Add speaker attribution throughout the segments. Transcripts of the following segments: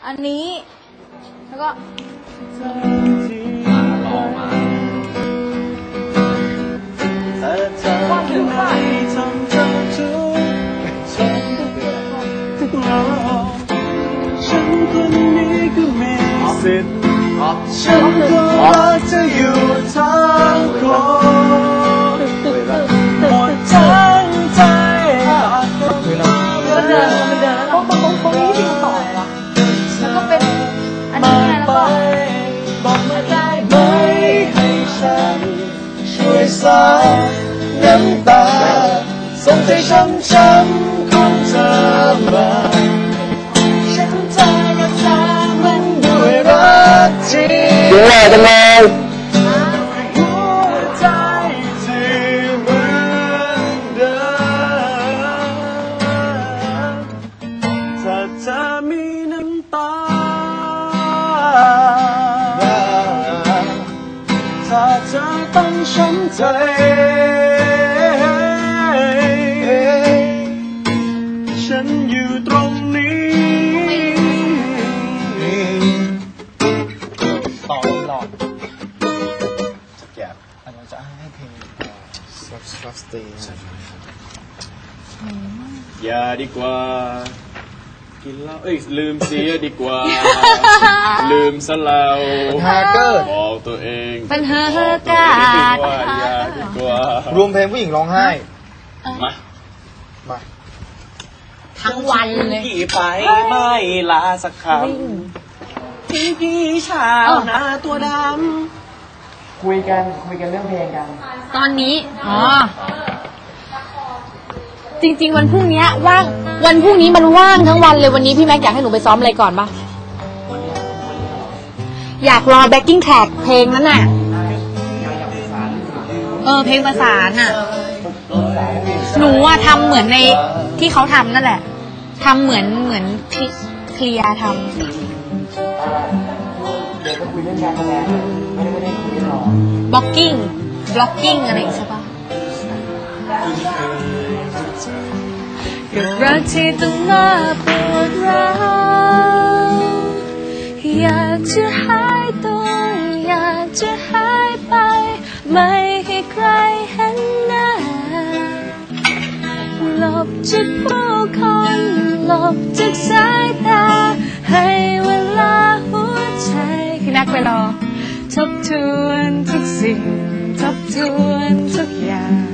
Speaker 1: อันนี้แล้วก็
Speaker 2: ฉันคนนี้ก็มีสิทธิ์ฉันก็รักเธออยู่ ช้ำๆของเธอมาฉันจะรักษามันด้วยรักจริง
Speaker 3: ดูแลจังเลย
Speaker 2: หัวใจที่เหมือนเดิมถ้าเธอมีน้ำตา ถ้าเธอต้องช้ำใจ
Speaker 3: ซับซับสเตย์
Speaker 2: อย่าดีกว่า กินเหล้าเอ้ยลืมเสียดีกว่า ลืมซะแล้ว
Speaker 3: ฮาเกอร์
Speaker 2: บอกตัวเอง
Speaker 1: เป็นเฮอ
Speaker 2: บอก
Speaker 1: กา
Speaker 2: ตัวเอง
Speaker 1: ด
Speaker 2: ว่าอย่าดีกว่า
Speaker 3: รวมเพลงผู้หญิงร้องไห้
Speaker 2: มา
Speaker 3: มา
Speaker 1: ทั้งวันเลย
Speaker 2: พี่ไปไม่ลาสักคำพี่พี่ชาวนาตัวด
Speaker 3: คุยกันคุยกันเรื่องเพลงกัน
Speaker 1: ตอนนี้ อ๋อ จริง ๆ วันพรุ่งนี้ว่าง วันพรุ่งนี้มันว่างทั้งวันเลยวันนี้พี่แม็กอยากให้หนูไปซ้อมอะไรก่อนปะอยากรอแบ็กกิ้งแท็กเพลงนั้นน่ะ เออเพลงประสานน่ะ หนูอะทำเหมือนในที่เขาทำนั่นแหละทำเหมือนเหมือนที่เคลียร์ทำ
Speaker 3: เดี๋ยวก็คุยเรื่องการแสดงไม่ได้ไม่ได้คุยเรื่องร้องำ
Speaker 1: บล็อกกิ้งบล็อกกิ้งอะไรอย่างงี้ใช่ปะกับรักที่ต้องมาปวดร้าวอยากจะหายตัวอยากจะหายไป ไม่ให้ใครเห็นหน้าหลบจากผู้คนหลบจากสาย รอ ทบทวนทุกสิ่ง ทบทวนทุกอย่าง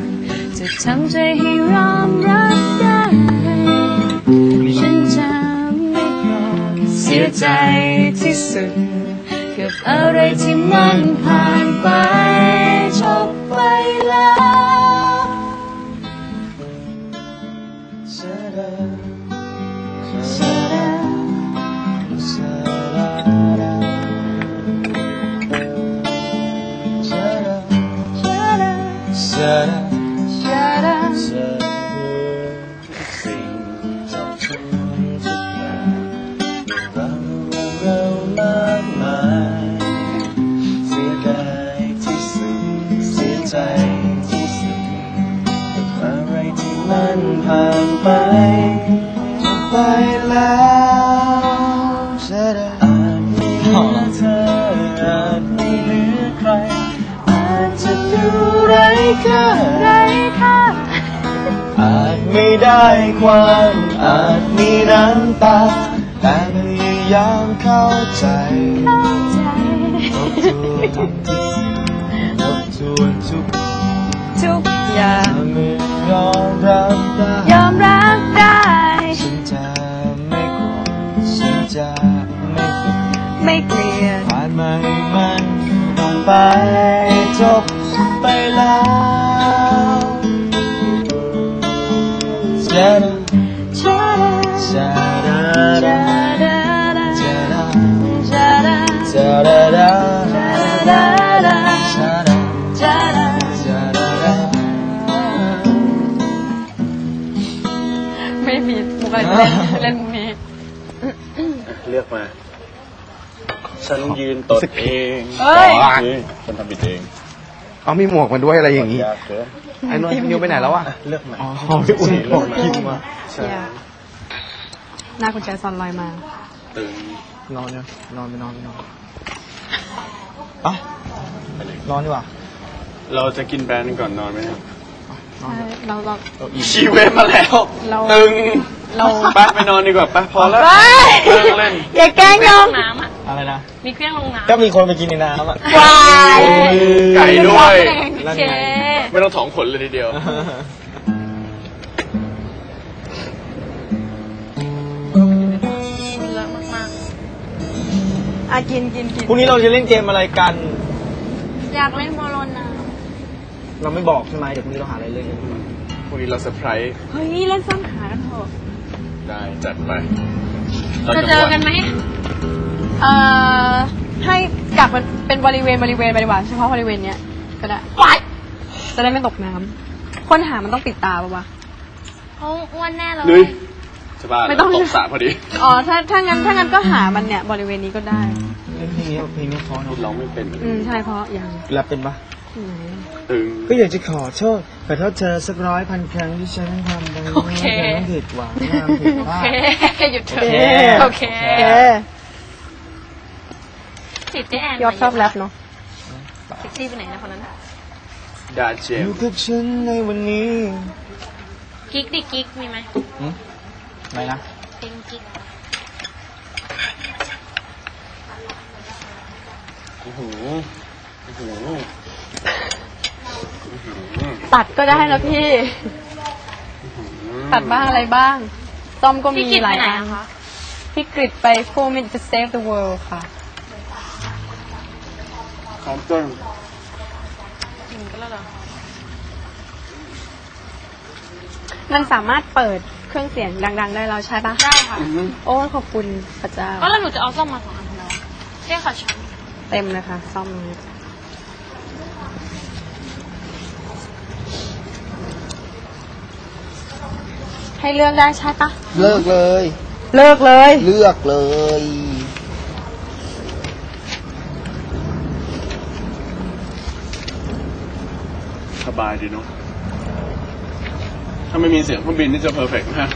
Speaker 1: จะทำใจให้รอมรับได้ฉันจะไม่โกรธเสียใจที่สุดกับอะไรที่มันผ่านไปจบไปแล้ว
Speaker 2: มันผ่านไปจบไปแล้ว ค่าไรค่ะ อาจไม่ได้ความอาจมีน้ำตา แต่พยายามเข้าใจ
Speaker 1: เข้าใจ
Speaker 2: ทบทวนทุกสิ่งทบทวนทุก
Speaker 1: ทุกอย่าง
Speaker 2: เมื่อยอมรับได้
Speaker 1: ยอมรับได้
Speaker 2: ฉันจะไม่โกรธฉันจะไม่เกลียด
Speaker 1: ไม่เกลียด
Speaker 2: ผ่านมาให้มันต้องไปจบ
Speaker 1: ไม่มีมุกอะไรจะเล่นเล่นมุกนี้
Speaker 2: เลือกมา ฉันยืนตดเอง
Speaker 1: เอ้ย
Speaker 2: นี่ฉันทำผิดเอง
Speaker 3: เอามีหมวกมาด้วยอะไรอย่างนี้
Speaker 2: ยากเกิน
Speaker 3: ไอ้นนท์นิวไปไหนแล้วอะ
Speaker 2: เลือกมา
Speaker 3: อ๋อพี่อุ่นบอกพิมพ์มา
Speaker 2: ใช่
Speaker 1: หน้าคุณใจซอนลอยมา
Speaker 2: ตตึง
Speaker 3: นอนเนี่ยนอนไปนอนไปนอนอะ
Speaker 2: ไปเลย
Speaker 3: นอนดีกว่า
Speaker 2: เราจะกินแบรนด์ก่อนนอนไหมครับ
Speaker 3: นอน
Speaker 4: ใช่เราเรา
Speaker 3: เราอิ่ม
Speaker 2: ชีเวฟมาแล้ว
Speaker 4: เรา
Speaker 2: ตึง
Speaker 4: เรา
Speaker 2: ไปไปนอนดีกว่าไปพอแล้ว
Speaker 4: ไป
Speaker 2: เลิกเล่น
Speaker 4: อย่าแกล้งน้อง
Speaker 5: น้ำอะ
Speaker 3: อะไรนะ
Speaker 5: มีเครื่องลงน้ำ
Speaker 3: ก็มีคนไปกินในน้ำอะ
Speaker 4: วาย
Speaker 2: ไก่ด้วย
Speaker 3: นั่น
Speaker 5: เค
Speaker 3: ไง
Speaker 2: ไม่ต้องถองผลเลยทีเดียว
Speaker 5: เลอะมาก
Speaker 4: อะกินกินกิน
Speaker 3: พรุ่งนี้เราจะเล่นเกมอะไรกัน
Speaker 5: ๆ อยากเล่นบอลลูนน้
Speaker 3: เราไม่บอกใช่ไหมเดี๋ยวพรุ่งนี้เราหาอะไรเล่นกัน
Speaker 2: พรุ่งนี้เราเซอร์ไพรส์
Speaker 4: เฮ้ยเล่นซ่อนหากันเถอะ
Speaker 2: ได้จัดไปำ
Speaker 5: จะเจอกันไหม
Speaker 4: เอ่อให้กลับมันเป็นบริเวณบริเวณไปดีกว่าเฉพาะบริเวณเนี้ยก็ได้จะได้ไม่ตกน้ำคนหามันต้องปิดตาปะวะ
Speaker 5: เขาอ้วนแน่เลย
Speaker 2: ลุยจะบ้า
Speaker 4: ไม่ต้อง
Speaker 2: ตกสระพอดี
Speaker 4: อ๋อ ถ้าถ้างั้นถ้างั้นก็หามันเนี่ย บริเวณนี้ก็ได้
Speaker 3: เล่นเพลงนี้เพลงนี้เพราะ
Speaker 2: พูด
Speaker 3: เนาะ
Speaker 2: ร้องไม่เป็น
Speaker 4: อืม ใช่เพราะอย่าง
Speaker 3: แรปเป็นปะ
Speaker 4: ไหน
Speaker 2: ตึง
Speaker 3: ก็อยากจะขอโทษขอโทษเธอสักร้อยพันครั้งที่ฉันทำไป
Speaker 5: โอเค
Speaker 3: เธอต้องผิดหวังห้ามผิดพ
Speaker 5: โอ
Speaker 3: ลา
Speaker 5: เค
Speaker 3: ด
Speaker 5: หยุดเถ
Speaker 3: โอเค
Speaker 5: อะโอเค
Speaker 4: เออ
Speaker 5: ติดเจ๊แอน
Speaker 4: ยอดชอบแรปเนาะ
Speaker 5: เซ็กซี่ไปไหนนะคนนั้น
Speaker 2: ดาเจ
Speaker 3: อ
Speaker 2: ม
Speaker 3: ยู่กับฉันในวันนี้
Speaker 5: กิ๊กดิกิ๊กมีไหม
Speaker 3: หึไหนนะ
Speaker 5: เพลงกิ๊ก
Speaker 2: โอ้โหโอ้โห
Speaker 4: ตัดก็ได้นะพี่ ตัดบ้างอะไรบ้าง ต้อมก็มี
Speaker 5: พี่กิ๊ก
Speaker 4: ห
Speaker 5: ไป
Speaker 4: ลาย
Speaker 5: ไหน
Speaker 4: อัน
Speaker 5: อะคะ
Speaker 4: พี่กริดไป four minutes to save the world ค่ะ
Speaker 2: คอมต้น
Speaker 5: ถึงกันแล้วเหรอ
Speaker 4: มันสามารถเปิดเครื่องเสียงดัง ๆ ได้แล้วใช่ปะ
Speaker 5: ได้ค่ะ
Speaker 4: โอ้ยขอบคุณพระเจ้า
Speaker 5: ก็แล้วหนูจะเอาส้มมาสองอันทำไมวะเรียกขอช้อน
Speaker 4: เต็มเลยค่ะซ่อมนี้ ให้เลือกได้ใช่ปะ
Speaker 3: เลิกเลย
Speaker 4: เลิกเลย
Speaker 3: เลือกเลย
Speaker 2: สบายดีเนาะ ถ้าไม่มีเสียงเครื่องบินนี่จะเพอร์เฟกต์มาก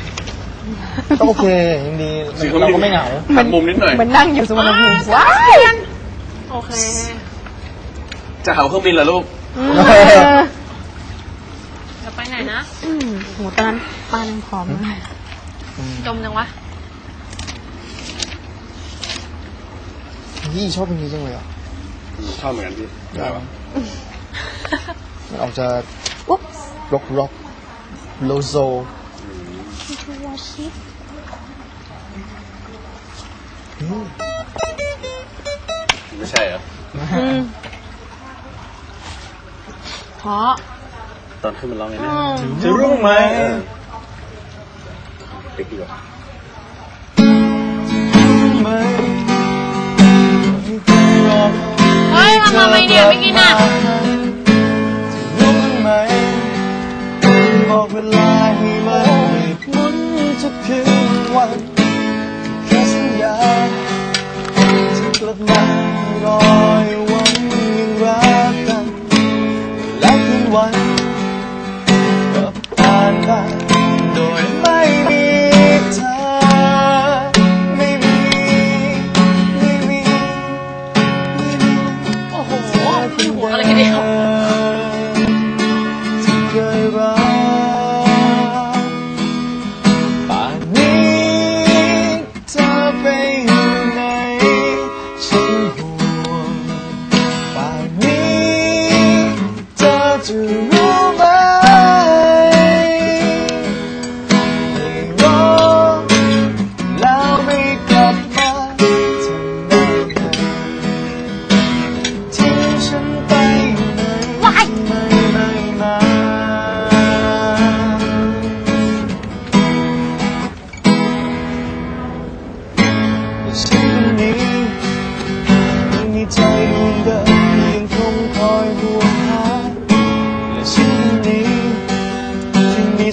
Speaker 3: ก็โอเคยังดี
Speaker 2: เสียงเครื่อง
Speaker 3: เรา
Speaker 2: บิน
Speaker 3: ก็ไม่เหงา
Speaker 2: หันมุมนิดหน่อย
Speaker 4: เหมือนนั่งอยู่สุวรรณภูมิว้าย
Speaker 5: โอเค
Speaker 2: จะเห่าเครื่องบินเหรอลูก
Speaker 4: อืม
Speaker 5: จะไปไหนนะ
Speaker 4: อืม โหตอนนั้นป้านั่งพร้อมมาก
Speaker 5: จมจังวะ
Speaker 3: พี่ชอบเพลงนี้จังเลยอะ
Speaker 2: ชอบเหมือนกันพี่ได้ปะ
Speaker 3: มันออกจะ
Speaker 4: อุ๊บ
Speaker 3: ร็อกร็อกโลโซ
Speaker 2: ไม่ใช่เหรอ
Speaker 4: อืมเพราะ
Speaker 2: ตอนขึ้นมันร้องไง
Speaker 4: อื
Speaker 2: นะ
Speaker 4: ม
Speaker 2: จะรู้ไหมติ๊กดีกว่า
Speaker 5: เฮ้ยทำทำไมเนี่ยไม่กินอะ
Speaker 3: ผ่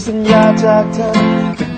Speaker 3: สัญญาจากเธอ